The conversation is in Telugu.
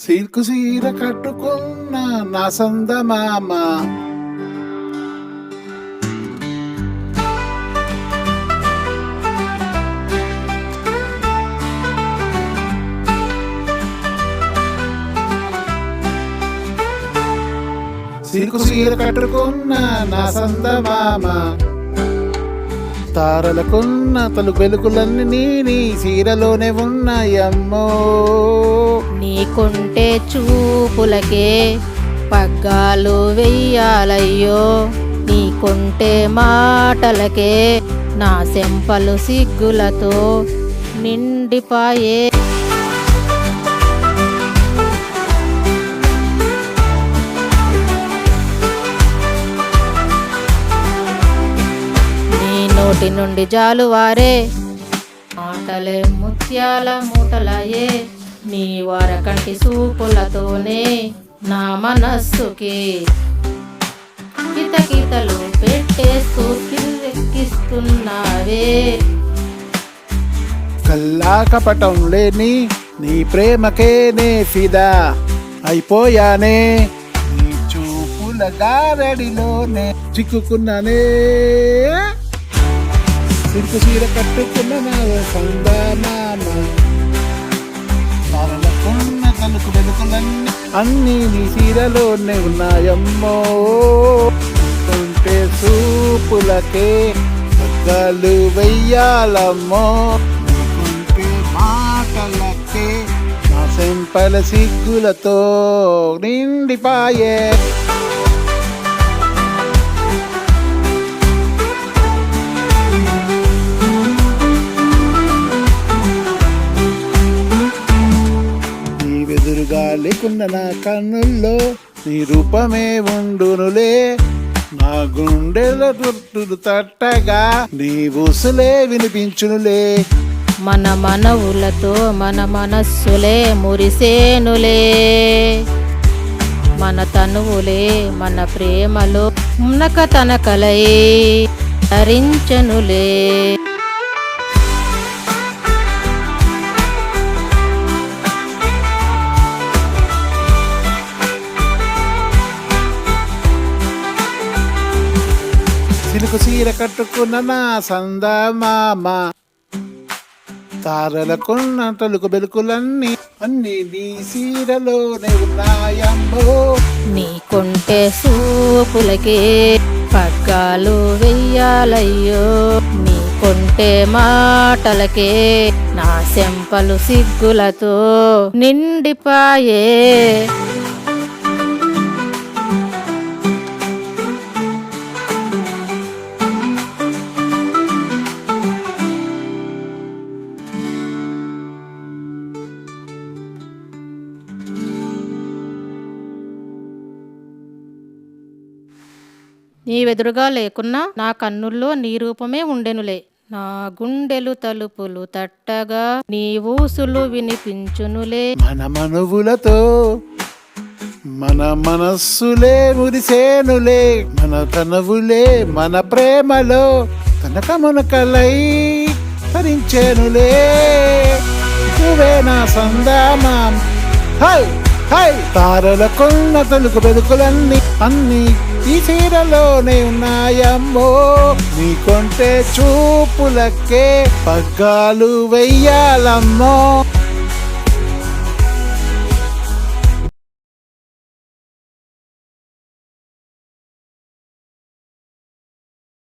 సిల్కు సీర కట్టుకున్న నా సందమామ సిల్కు సీర కట్టుకున్న నా సందమామ తారలకున్న తలు వెలుగులన్నీ నీ నీ సీరలోనే ఉన్నాయమ్మో. నీకుంటే చూపులకే పగ్గాలు వెయ్యాలయ్యో. నీకుంటే మాటలకే నా సెంపలు సిగ్గులతో నిండిపాయే. నోటి నుండి జాలువారే. మాటలే ముత్యాల మూటలయే నీ వారకంటి సూపులతోనే నా మనస్సుకి. కితకితలు పెట్టేస్తూ కిరెక్కిస్తున్నావే కల్లా కపటం లేని నీ ప్రేమకే నే ఫిదా అయిపోయానే. నీ చూపుల గారడిలోనే చిక్కుకున్నానే. సిల్కు సీర కట్టుకున్న నా సందమామ తలుకు వెలుకులన్నీ అన్నీ నీ సీరలోనే ఉన్నాయమ్మో. ఉంటే సూపులకే పగ్గాలు వెయ్యాలమ్మో. నీకుంటే మాటలకే. నా సెంపల సిగ్గులతో నిండిపాయే. ఎదురుగా లేకున్న నా కన్నుల్లో నీ రూపమే ఉండునులే. నా గుండెల తుట్టులు తట్టగా నీ ఊసులే వినిపించునులే. మన మనవులతో మన మనస్సులే మురిసేనులే. మన తనువులే మన ప్రేమలో ఉన్నక తనకలై ధరించనులే. సిలుకు సీర కట్టుకున్న నా సందమామ. తారలకున్న తలుకు బెలుకులన్నీ అన్ని నీ సీరలోనే ఉన్నాయమ్మో. నీకుంటే సూపులకే పగ్గాలు వెయ్యాలయ్యో. నీకుంటే మాటలకే నా సెంపలు సిగ్గులతో నిండిపాయే. నీవెదురుగా లేకున్నా నా కన్నుల్లో నీ రూపమే ఉండెనులే. నా గుండెలు తలుపులు తట్టగా నీ ఊసులు వినిపించునులే. మన మనువులతో మన మనస్సులే మురిసేనులే. మన తనవులే మన ప్రేమలో తనక మునకలై భరించేనులే నువ్వే నా సందామం. High high. తారలకున్న తలుకు బెదుకులన్నీ అన్ని ఈ చీరలోనే ఉన్నాయమ్మో నీకొంటే చూపులకే పగ్గాలు వెయ్యాలమ్మో.